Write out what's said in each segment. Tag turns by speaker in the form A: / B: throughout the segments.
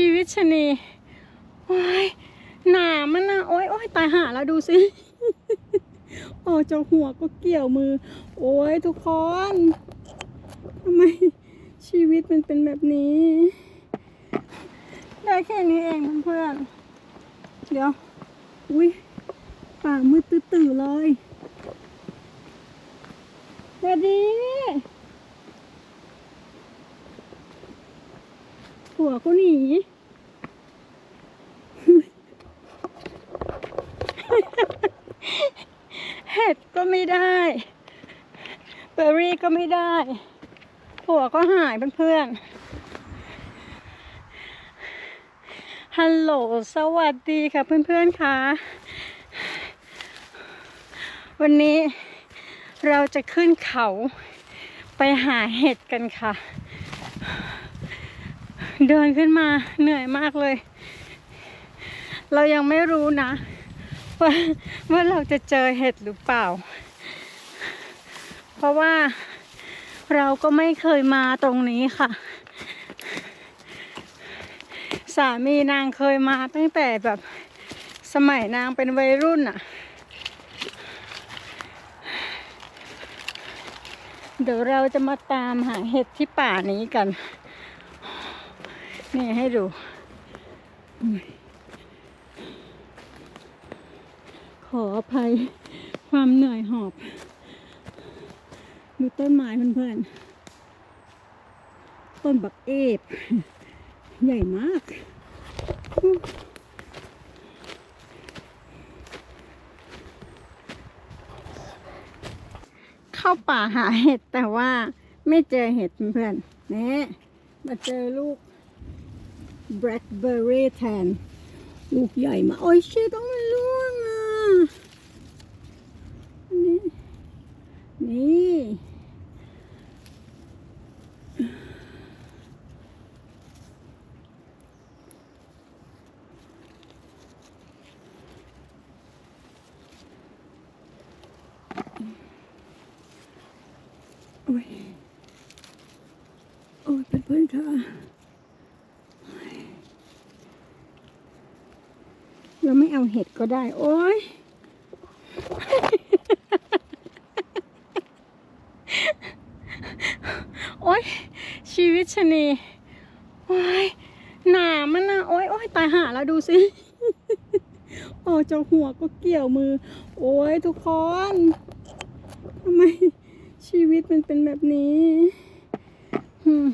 A: ชีวิตชะนีโอ้ยหนามันนะโอ้ยโอ้ยตายหาแล้วดูสิโอ้เจ้าหัวก็เกี่ยวมือ โอ้ยทุกคนทำไมชีวิตมันเป็นแบบนี้ ได้แค่นี้เองเพื่อนๆเดี๋ยว อุ้ยปากมืดตื้อเลยสวัสดีหัวก็หนี เห็ดก็ไม่ได้เบอร์รี่ก็ไม่ได้ผัวก็หายเพื่อนๆฮัลโหลสวัสดีค่ะเพื่อนๆค่ะ วันนี้เราจะขึ้นเขาไปหาเห็ดกันค่ะ เดินขึ้นมาเหนื่อยมากเลย เรายังไม่รู้นะ ว่าว่าเราจะเจอเห็ดหรือเปล่า เพราะว่าเราก็ไม่เคยมาตรงนี้ค่ะ สามีนางเคยมาตั้งแต่แบบสมัยนางเป็นวัยรุ่นอะเดี๋ยวเราจะมาตามหาเห็ดที่ป่านี้กัน นี่ให้ดู ขออภัยความเหนื่อยหอบ ดูต้นไม้เพื่อนๆ ต้นบักเอฟใหญ่มาก เข้าป่าหาเห็ดแต่ว่าไม่เจอเห็ดเพื่อนๆนี่มาเจอลูก blackberry แทน ลูกใหญ่มากโอ้ยเชี่ยต้องอะ นี่ นี่โอ้ย โอ้ยเพื่อนๆค่ะเราไม่เอาเห็ดก็ได้ โอ้ย โอ้ย ชี วิชนีโอ้ยหนามันนะโอ้ยโอ้ยตายหาแล้วดูสิโอ้เจ้าหัวก็เกี่ยวมือ โอ้ยทุกคนทำไมชีวิตมันเป็นแบบนี้อืม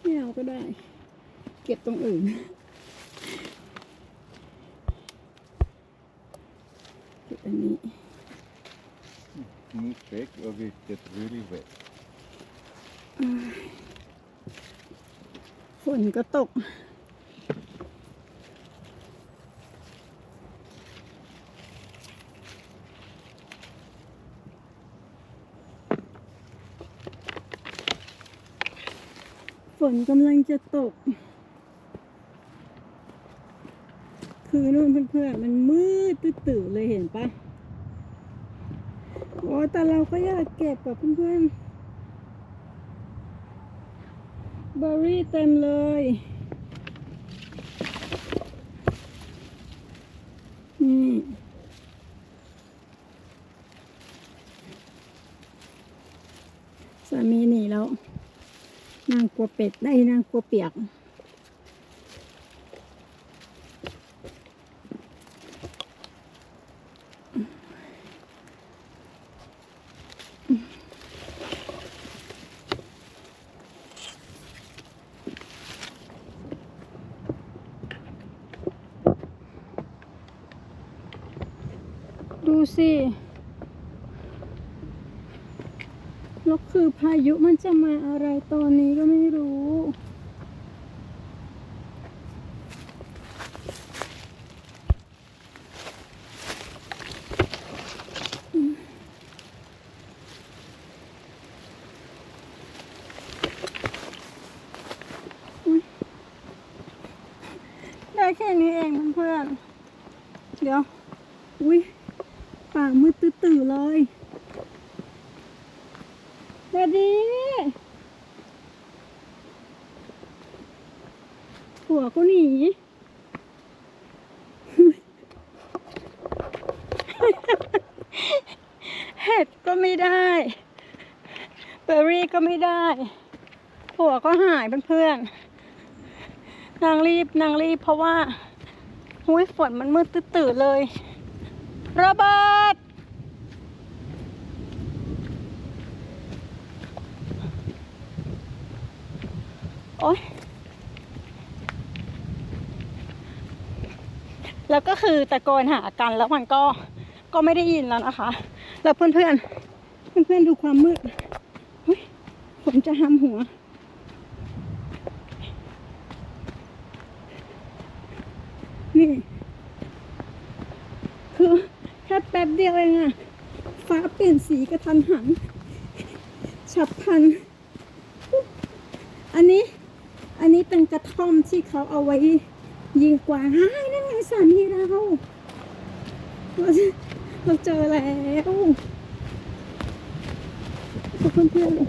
A: ไม่เอาก็ได้ เก็บตรงอื่น เก็บอันนี้
B: Move back or we get really wet.
A: ฝนก็ตก ฝนกำลังจะตก คือนู่นเพื่อนๆมันมืดตื่นเลยเห็นปะโอ้แต่เราก็อยากเก็บกับเพื่อนๆ เบอร์รี่เต็มเลย นี่สามีหนีแล้ว นางกลัวเป็ดได้นางกลัวเปียก ดูสิแล้วคือพายุมันจะมาอะไรตอนนี้ก็ไม่รู้ ได้แค่นี้เองเพื่อนๆเดี๋ยว อุ้ย มืดตื้อเลยสวัสดีผัวก็หนีเห็ดก็ไม่ได้เบอร์รี่ก็ไม่ได้ผัวก็หายเพื่อนๆนางรีบนางรีบเพราะว่าหุ้ยฝนมันมืดตื่นเลยระเบิด โอ๊ยแล้วก็คือตะโกนหากันแล้วมันก็ก็ไม่ได้ยินแล้วนะคะ แล้วเพื่อนเพื่อนเพื่อนเพื่อนดูความมืดเฮ้ยผมจะห้ำหัว นี่ คือแค่แป๊บเดียวเองอะฟ้าเปลี่ยนสีกระทันหัน ฉับพลัน อันนี้ อันนี้เป็นกระท่อมที่เขาเอาไว้ยิงกวางฮ่านั่นไงสามีเราเราเราเจอแล้วเพื่อนเพื่อนๆ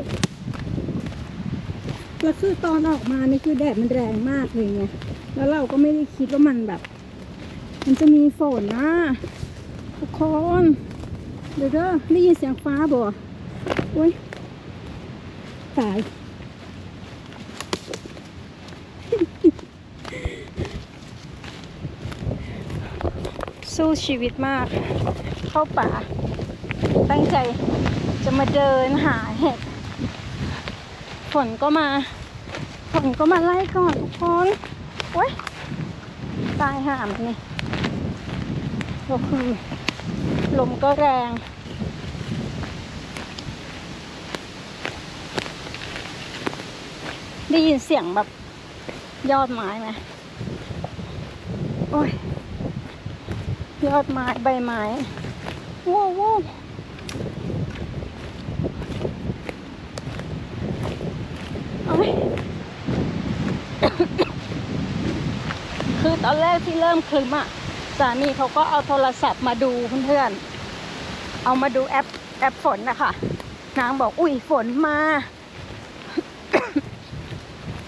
A: แล้วคือตอนออกมานี่คือแดดมันแรงมากเลยไงแล้วเราก็ไม่ได้คิดว่ามันแบบ มันจะมีฝนนะทุกคนเดี๋ยวเด้อได้ยินเสียงฟ้าบ่โอ้ยตาย สู้ชีวิตมาก เข้าป่า ตั้งใจจะมาเดินหาเห็ดฝนก็มา ฝนก็มาไล่ก่อนทุกคนโอ๊ยตายห่ามนี่ก็คือลมก็แรง ได้ยินเสียงแบบยอดไม้ไหมโอ้ย ยอดไม้ใบไม้ว้าวว้าวคือตอนแรกที่เริ่มคลึมอะสามีเขาก็เอาโทรศัพท์มาดูเพื่อนๆ เอามาดูแอปแอปฝนนะคะนางบอกอุ้ยฝนมา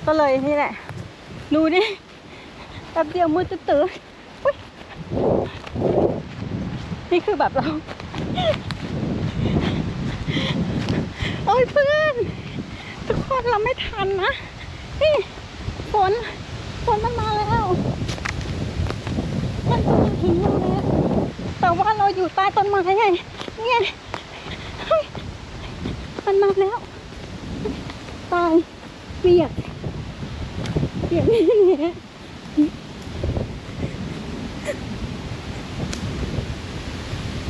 A: ก็เลยนี่แหละ ดูนี่แป๊บเดียวมืดตื้อๆอุ๊ย นี่คือแบบเรา โอ้ยเพื่อน ทุกคนเราไม่ทันนะ นี่ฝนฝนมันมาแล้ว มันมาถึงเราแล้ว แต่ว่าเราอยู่ใต้ต้นไม้ไงนี่ยมันมาแล้ว ตายเปียกเปียกนี่แหละ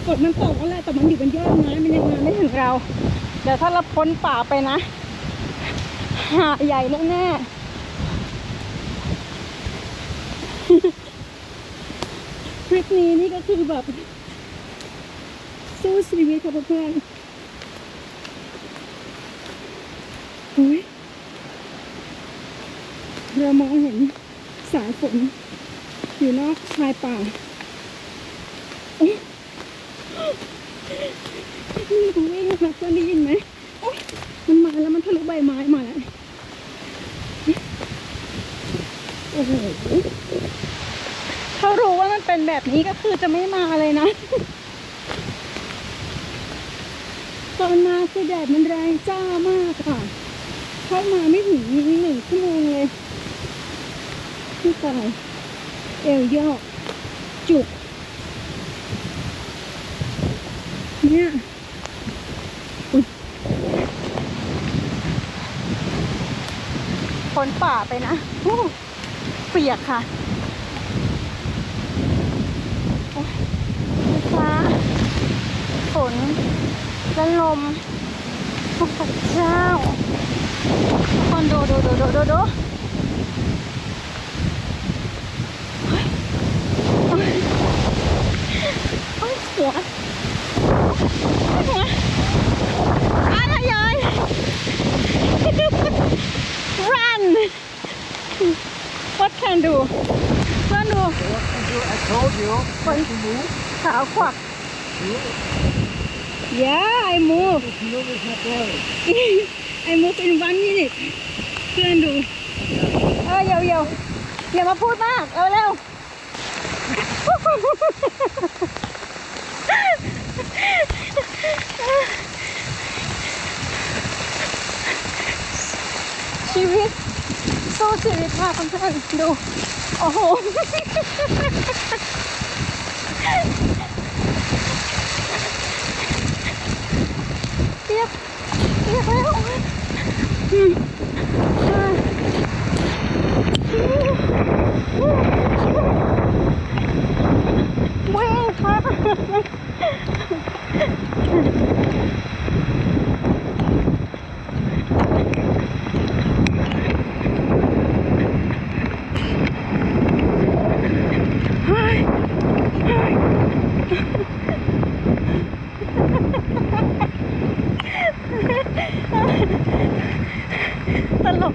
A: ฝนมันตกแล้วแหละแต่มันอยู่บนยอดไม้มันยังมาไม่ถึงเรา เดี๋ยวถ้าเราพ้นป่าไปนะ หาใหญ่แน่ๆทริปนี้นี่ก็คือแบบ สู้ชีวิตค่ะเพื่อนๆเฮ้ยเรามองเห็นสายฝนอยู่นอกชายป่าอ๊ย นี่มันวิ่งนะคะเพื่อนได้ยินไหมโอ๊ยมันมาแล้วมันทะลุใบไม้มาแล้วโอ้โหเขารู้ว่ามันเป็นแบบนี้ก็คือจะไม่มาเลยนะตอนมาคือแดดมันแรงจ้ามากค่ะเข้ามาไม่ถึงหนึ่งชั่วโมงเลยที่ตายเอวยอกจุกเนี่ยอุ๊ย พ้นป่าไปนะเปียกค่ะฟ้าฝนและลมพระเจ้าทุกคนดูดูดูดูดูดูเฮ้ยเฮ้ยเฮ้ยหัวหัวอะไรยาย run what can do เพื่อนดู
B: I told you.
A: ฝน ขาวขวัก yeah I move
B: Move is not there.
A: I move in one minute เพื่อนดู เออเยวเยวอย่ามาพูดมากเร็วเร็วชีวิตสู้ชีวิตค่ะเพื่อนๆดู โอ้โห เปียกเปียกแล้วอืมอ่าวิ่งค่ะเฮ้ยเฮ้ยตลก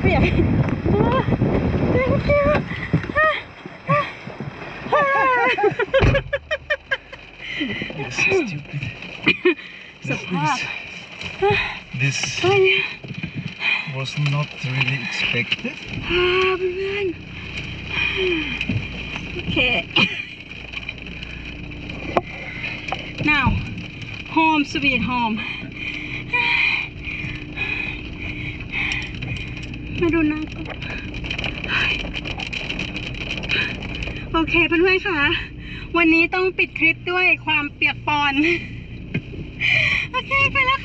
A: เปียก อ่า thank you อ่าอ่าอ่า
C: This is stupid.
A: สภาพ
C: This
A: เฮ้ย
C: was not really expected.
A: อ่าเพื่อนโอเค now home sweet home มาดูนะ โอเคเพื่อนๆค่ะ วันนี้ต้องปิดคลิปด้วยความเปียกปอน โอเคไปแล้ว